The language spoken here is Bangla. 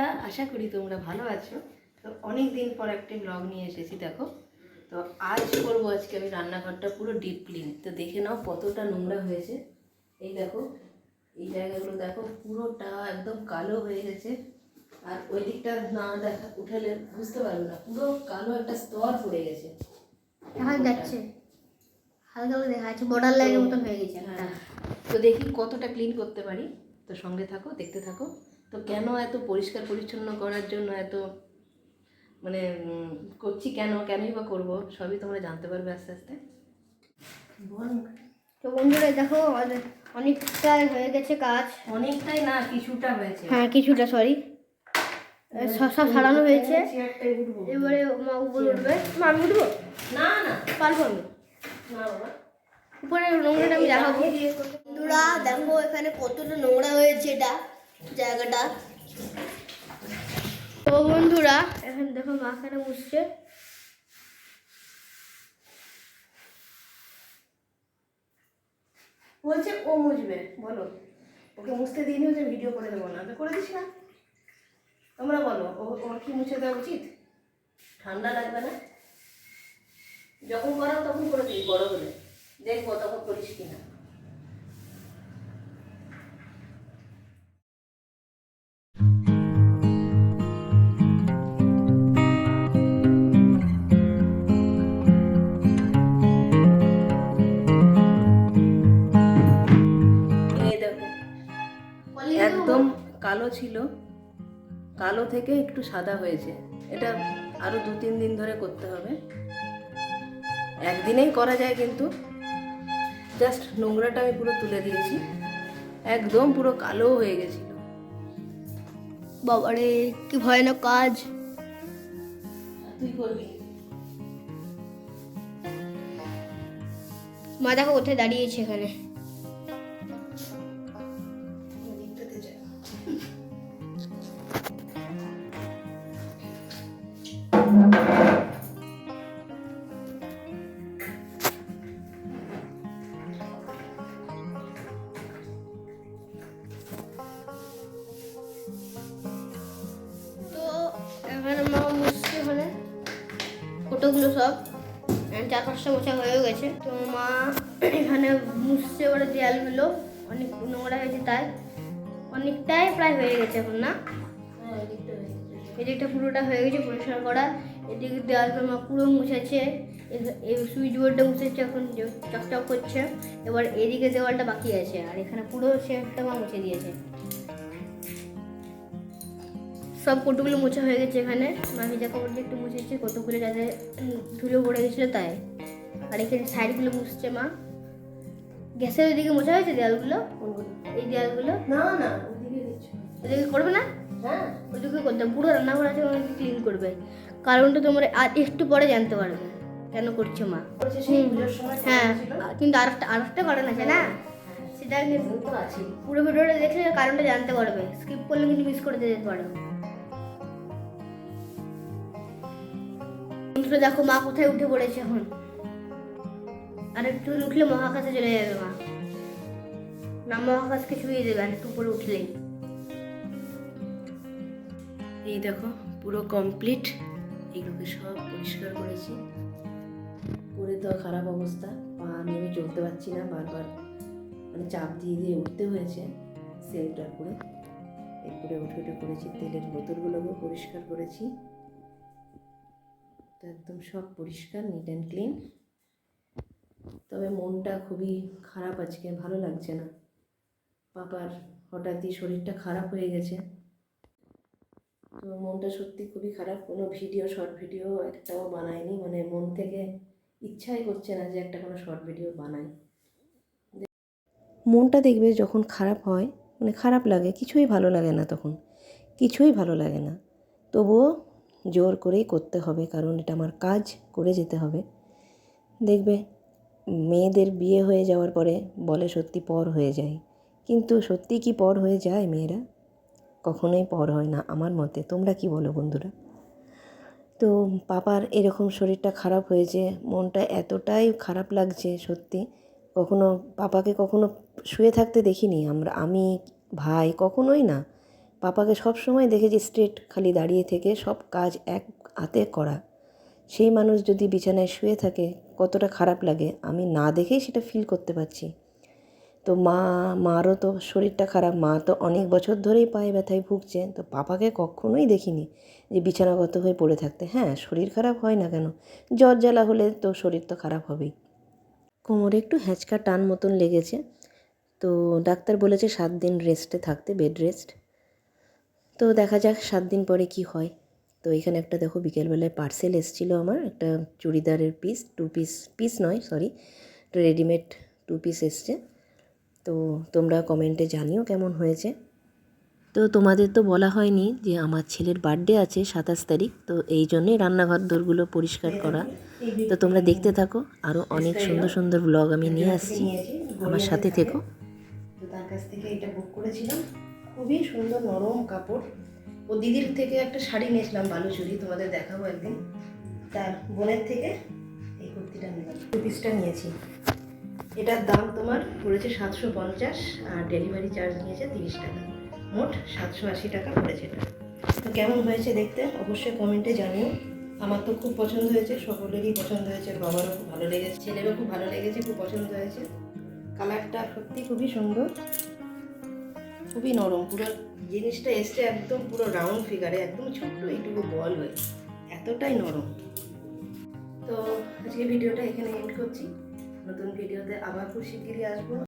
বন্ধুরা আশা করি তোমরা ভালো আছো। তো অনেক দিন পর একটি ব্লগ নিয়ে এসেছি দেখো। তো আজ করব আজকে আমি রান্নাঘরটা পুরো ডিপ ক্লিন তো দেখে নাও কতটা নোংরা হয়েছে। এই দেখো এই জায়গাগুলো দেখো পুরোটা একদম কালো হয়ে গেছে। আর ওই দিকটা না দেখা উঠালে বুঝতে পারবে না পুরো কালো একটা স্তর পড়ে গেছে। দেখা যাচ্ছে। হালকা দেখা যাচ্ছে বর্ডার লাইনের মতন হয়ে গেছে একটা। হ্যাঁ তো দেখি কতটা ক্লিন করতে পারি। তো সঙ্গে থাকো দেখতে থাকো। তো কেন এত পরিষ্কার পরিচ্ছন্ন করার জন্য এত মানে করছি কেন কেনই বা করব সবই তোমরা জানতে পারবে আস্তে আস্তে। তো বন্ধুরা দেখো অনে- অনেকটাই হয়ে গেছে কাজ। অনেকটাই না কিছুটা হয়েছে। হ্যাঁ কিছুটা সরি সব সারানো হয়েছে। এবারে মা উপরে উঠবে। মা আমি উঠবো? না না। পারব আমি? উপরে নোংরাটা আমি দেখাবো। বন্ধুরা দেখো এখানে কতটা নোংরা হয়েছে এটা। জায়গাটা। তো বন্ধুরা এখন দেখো মা এখানে মুছছে বলছে ও মুছবে বলো। ওকে মুছতে দিইনি যে ভিডিও করে দেবো না। তো করে দিস না। তোমরা বলো ও ওর কি মুছে দেওয়া উচিত? ঠান্ডা লাগবে না? যখন গরম তখন করে দিই বড় হলে। দেখব তখন করিস কিনা। ছিল। কালো থেকে একটু সাদা হয়েছে। এটা আরও দু তিন দিন ধরে করতে হবে। একদিনেই করা যায় কিন্তু। জাস্ট নোংরাটা আমি পুরো তুলে দিয়েছি। একদম পুরো কালো হয়ে গেছিল। বাবারে কি ভয়ানক কাজ। তুই করবি? মা দেখো কোথায় দাঁড়িয়েছে এখানে। ফটোগুলো সব। এখানে চার পাঁচটা মোছা হয়ে গেছে। তো মা এখানে মুছছে ওরা দেয়ালগুলো অনেক নোংরা হয়েছে তাই। অনেকটাই প্রায় হয়ে গেছে এখন, না। এদিকটা পুরোটা হয়ে গেছে পরিষ্কার করা। এদিকে দেওয়ালটা মা পুরো মুছেছে। এই সুইচ বোর্ডটা মুছেছে এখন চকচক করছে। এবার এদিকে দেওয়ালটা বাকি আছে। আর এখানে পুরো শেপটা মা মুছে দিয়েছে। সব কটুগুলো মোছা হয়ে গেছে এখানে। মা ভিজা কাপড় দিয়ে একটু মুছেছে কতগুলো যাতে ধুলো পড়ে গেছিল তাই। আর এখানে সাইডগুলো মুছছে মা। গ্যাসের ওইদিকে মোছা হয়েছে দেওয়ালগুলো কোনগুলো? এই দেওয়ালগুলো না না ওইদিকে করবে না? হ্যাঁ। ওইদিকে করতে পুরো রান্নাঘর আছে ওনাকে ক্লিন করবে। কারণটা তোমরা আর একটু পরে জানতে পারবে কেন করছে মা। হ্যাঁ কিন্তু আরেকটা আরেকটা কারণ আছে না? সেটা কিন্তু পুরো ভিডিওটা দেখলে কারণটা জানতে পারবে। স্কিপ করলে কিন্তু মিস করে যেতে পারো বন্ধুরা দেখো মা কোথায় উঠে পড়েছে এখন? আর একটু উঠলে মহাকাশে চলে যাবে মা। না মহাকাশকে ছুঁয়ে দেবে আর একটু উপরে উঠলেই। এই দেখো, পুরো কমপ্লিট এগুলোকে সব পরিষ্কার করেছি। করে তো খারাপ অবস্থা। পা নেমে চলতে পারছি না, বারবার মানে চাপ দিয়ে দিয়ে উঠতে হয়েছে সেলটার করে এরপরে উঠে উঠে করেছি, তেলের বোতলগুলোকেও পরিষ্কার করেছি। তো একদম সব পরিষ্কার নিট অ্যান্ড ক্লিন তবে মনটা খুবই খারাপ আজকে, ভালো লাগছে না। পাপার হঠাৎই শরীরটা খারাপ হয়ে গেছে। তো মনটা সত্যি খুবই খারাপ। কোনো ভিডিও শর্ট ভিডিও একটাও বানায়নি মানে মন থেকে ইচ্ছাই করছে না যে একটা কোনো শর্ট ভিডিও বানাই। মনটা দেখবে যখন খারাপ হয় মানে খারাপ লাগে, কিছুই ভালো লাগে না তখন। কিছুই ভালো লাগে না। তবুও জোর করেই করতে হবে, কারণ এটা আমার কাজ করে যেতে হবে। দেখবে, মেয়েদের বিয়ে হয়ে যাওয়ার পরে বলে সত্যি পর হয়ে যায়। কিন্তু সত্যি কি পর হয়ে যায় মেয়েরা? কখনোই পর হয় না আমার মতে। তোমরা কি বলো বন্ধুরা? তো পাপার এরকম শরীরটা খারাপ হয়েছে, মনটা এতটাই খারাপ লাগছে সত্যি। কখনো, পাপাকে কখনো শুয়ে থাকতে দেখিনি আমরা, আমি, ভাই, কখনোই না। পাপাকে সব সময় দেখেছি স্ট্রেট খালি দাঁড়িয়ে থেকে সব কাজ এক হাতে করা। সেই মানুষ যদি বিছানায় শুয়ে থাকে, কতটা খারাপ লাগে, আমি না দেখেই সেটা ফিল করতে পারছি। তো মা, মারও তো শরীরটা খারাপ, মা তো অনেক বছর ধরেই পায়ে ব্যথায় ভুগছে, তো পাপাকে কখনোই দেখিনি যে বিছানাগত হয়ে পড়ে থাকতে। হ্যাঁ শরীর খারাপ হয় না কেন? জ্বর জ্বালা হলে তো শরীর তো খারাপ হবেই। কোমরে একটু হ্যাঁচকা টান মতন লেগেছে, তো ডাক্তার বলেছে সাত দিন রেস্টে থাকতে বেড রেস্ট তো দেখা যাক সাত দিন পরে কি হয়। তো এখানে একটা দেখো বিকেলবেলায় পার্সেল এসেছিল আমার, একটা চুড়িদারের পিস টু পিস পিস নয় সরি একটা রেডিমেড টু পিস এসছে। তো তোমরা কমেন্টে জানিও কেমন হয়েছে। তো তোমাদের তো বলা হয়নি যে আমার ছেলের বার্থডে আছে সাতাশ তারিখ, তো এই জন্যই রান্নাঘর দোরগুলো পরিষ্কার করা। তো তোমরা দেখতে থাকো আরও অনেক সুন্দর সুন্দর ব্লগ আমি নিয়ে আসছি। আমার সাথে থেকো। তো তার কাছ থেকে এটা বুক করেছিলাম। খুবই সুন্দর নরম কাপড়। ও দিদির থেকে একটা শাড়ি নিয়েছিলাম বালুচুরি, তোমাদের দেখাবো একদিন। তার বোনের থেকে এই কুর্তিটা নিলাম। টু পিসটা নিয়েছি। এটার দাম তোমার পড়েছে সাতশো পঞ্চাশ আর ডেলিভারি চার্জ নিয়েছে তিরিশ টাকা। মোট সাতশো আশি টাকা পড়েছে এটা। তো কেমন হয়েছে দেখতে অবশ্যই কমেন্টে জানিও। আমার তো খুব পছন্দ হয়েছে, সকলেরই পছন্দ হয়েছে, বাবারও খুব ভালো লেগেছে, ছেলেরও খুব ভালো লেগেছে, খুব পছন্দ হয়েছে। কালারটা সত্যি খুবই সুন্দর। খুবই নরম, পুরো জিনিসটা এসছে একদম পুরো রাউন্ড ফিগারে একদম ছোট্ট এইটুকু বল হয়ে। এতটাই নরম। তো আজকে ভিডিওটা এখানে এন্ড করছি। নতুন ভিডিওতে আবার খুব শিগগিরই আসব।